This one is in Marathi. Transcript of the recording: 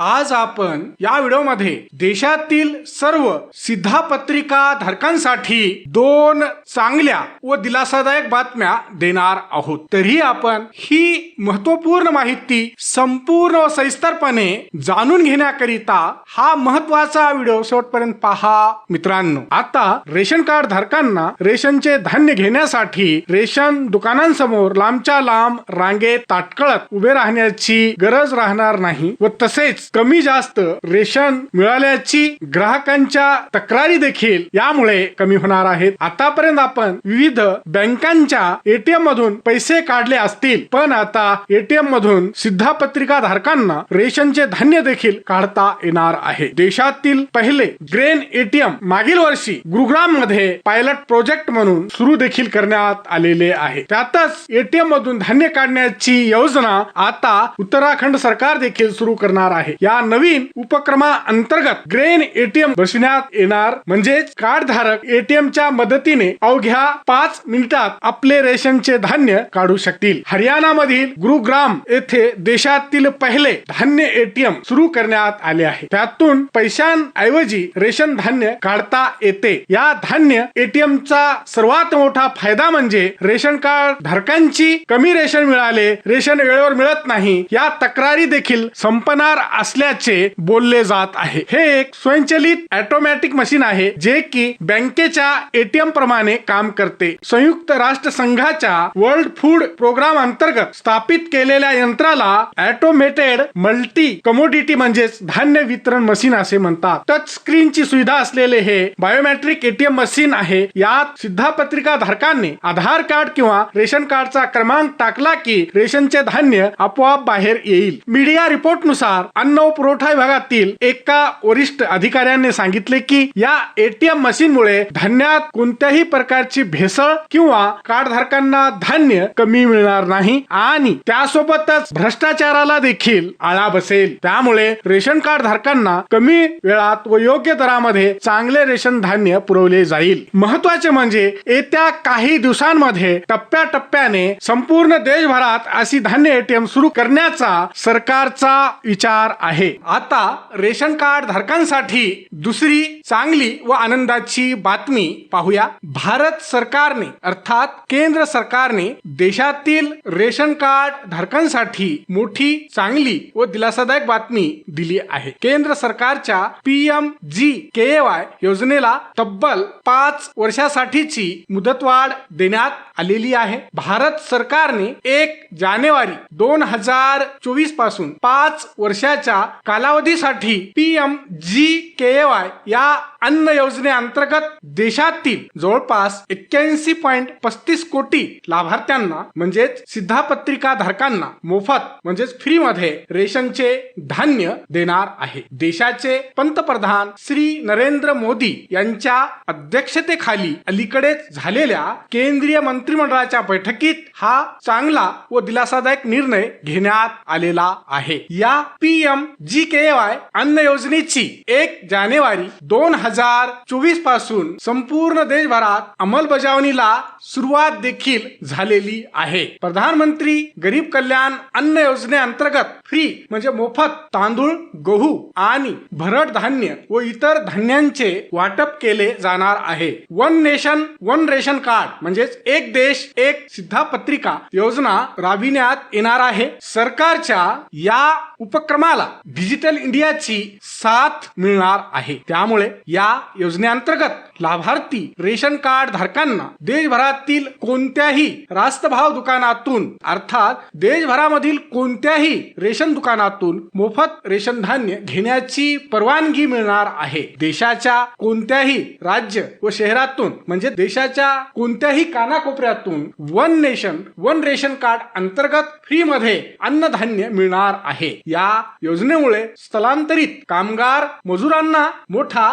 आज आपण या व्हिडिओमध्ये देशातील सर्व सिद्धापत्रिका धारकांसाठी दोन चांगल्या व दिलासादायक बातम्या देणार आहोत. तरी आपण ही महत्त्वपूर्ण माहिती संपूर्ण व सविस्तरपणे जाणून घेण्याकरिता हा महत्त्वाचा व्हिडिओ शेवटपर्यंत पहा. मित्रांनो आता रेशन कार्ड धारकांना रेशनचे धान्य घेण्यासाठी रेशन दुकानांसमोर लांबच्या लांब रांगेत ताटकळत उभे राहण्याची गरज राहणार नाही व तसेच कमी जास्त रेशन मिळाल्याची ग्राहकांच्या तक्रारी देखील यामुळे कमी होणार आहेत. आतापर्यंत आपण विविध बँकांच्या एटीएम मधून पैसे काढले असतील पण आता एटीएम मधून सिद्धापत्रिका धारकांना रेशनचे धान्य देखील काढता येणार आहे. देशातील पहिले ग्रेन एटीएम मागील वर्षी गुरुग्राममध्ये पायलट प्रोजेक्ट म्हणून सुरू देखील करण्यात आलेले आहे. त्यातच एटीएम मधून धान्य काढण्याची योजना आता उत्तराखंड सरकार देखील सुरू करणार आहे. या नवीन उपक्रमा अंतर्गत ग्रेन एटीएम बसविण्यात येणार. म्हणजेच कार्ड धारक एटीएम च्या मदतीने अवघ्या पाच मिनिटात आपले रेशनचे धान्य काढू शकतील. हरियाणा मधील गुरुग्राम येथे देशातील पहिले धान्य एटीएम सुरू करण्यात आले आहे. त्यातून पैशांऐवजी रेशन धान्य काढता येते. या धान्य एटीएम चा सर्वात मोठा फायदा म्हणजे रेशन कार्ड धारकांची कमी रेशन मिळाले. रेशन वेळेवर मिळत नाही. या तक्रारी देखील संपणार असल्याचे बोलले जात आहे. हे एक स्वयंचलित ऑटोमॅटिक मशीन आहे जे की बँकेच्या एटीएम प्रमाणे काम करते. संयुक्त राष्ट्र संघाच्या वर्ल्ड फूड प्रोग्राम अंतर्गत स्थापित केलेल्या यंत्राला ऑटोमेटेड मल्टी कमोडिटी म्हणजेच धान्य वितरण मशीन असे म्हणतात. टच स्क्रीनची सुविधा असलेले हे बायोमेट्रिक एटीएम मशीन आहे. यात सिद्धापत्रिका धारकांनी आधार कार्ड किंवा रेशन कार्डचा क्रमांक टाकला की रेशनचे धान्य आपोआप बाहेर येईल. मीडिया रिपोर्टनुसार अन्न व पुरवठा विभागातील एका वरिष्ठ अधिकाऱ्याने सांगितले की या एटीएम मशीन मुळे धान्यात कोणत्याही प्रकारची भेसळ किंवा कार्डधारकांना धान्य कमी मिळणार नाही आणि त्यासोबतच भ्रष्टाचाराला देखील आळा बसेल. त्यामुळे रेशन कार्ड धारकांना कमी वेळात व योग्य दरामध्ये चांगले रेशन धान्य पुरवले जाईल. महत्त्वाचे म्हणजे येत्या काही दिवसांमध्ये टप्प्याटप्प्याने संपूर्ण देशभरात अशी धान्य एटीएम सुरू करण्याचा सरकारचा विचार आहे. आता रेशन कार्ड धारकांसाठी दुसरी चांगली व आनंदाची बातमी पाहूया. भारत सरकारने अर्थात केंद्र सरकारने देशातील रेशन कार्ड धारकांसाठी मोठी चांगली व दिलासादायक बातमी दिली आहे. केंद्र सरकारच्या पीएम जी के वाय योजनेला तब्बल पाच वर्षासाठीची मुदतवाढ देण्यात आलेली आहे. भारत सरकारने एक जानेवारी दोन हजार चोवीसपासून पाच वर्षाच्या कालावधीसाठी पीएम जी के वाय या अन्न योजनेअंतर्गत देशातील जवळपास एक्क्याऐंशी पॉईंट पस्तीस कोटी लाभार्थ्यांना म्हणजेच सिद्धापत्रिका धारकांना मोफत म्हणजेच फ्री मध्ये रेशनचे धान्य देणार आहे. देशाचे पंतप्रधान श्री नरेंद्र मोदी यांच्या अध्यक्षतेखाली अलीकडेच झालेल्या केंद्रीय मंत्रिमंडळाच्या बैठकीत हा चांगला व दिलासादायक निर्णय घेण्यात आलेला आहे. या पीएम जी के वाय अन्न योजनेची एक जानेवारी दोन हजार हजार चोवीसपासून संपूर्ण देशभरात अंमलबजावणीला सुरुवात देखील झालेली आहे. प्रधानमंत्री गरीब कल्याण अन्न योजनेअंतर्गत फ्री म्हणजे मोफत तांदूळ गहू आणि भरड धान्य व इतर धान्यांचे वाटप केले जाणार आहे. One nation one ration card म्हणजेच एक देश एक सिद्धापत्रिका योजना राबविण्यात येणार आहे. सरकारच्या या उपक्रमाला डिजिटल इंडियाची साथ मिळणार आहे. त्यामुळे या या योजनेअंतर्गत लाभार्थी रेशन कार्ड धारकांना देशभरातील कोणत्याही रास्तभाव दुकानातून अर्थात देशभरामधील कोणत्याही रेशन दुकानातून मोफत रेशन धान्य घेण्याची परवानगी मिळणार आहे. देशाच्या कोणत्याही राज्य व शहरातून म्हणजे देशाच्या कोणत्याही कानाकोपऱ्यातून one nation one ration card अंतर्गत फ्री मध्ये अन्नधान्य मिळणार आहे. या योजनेमुळे स्थलांतरित कामगार मजुरांना मोठा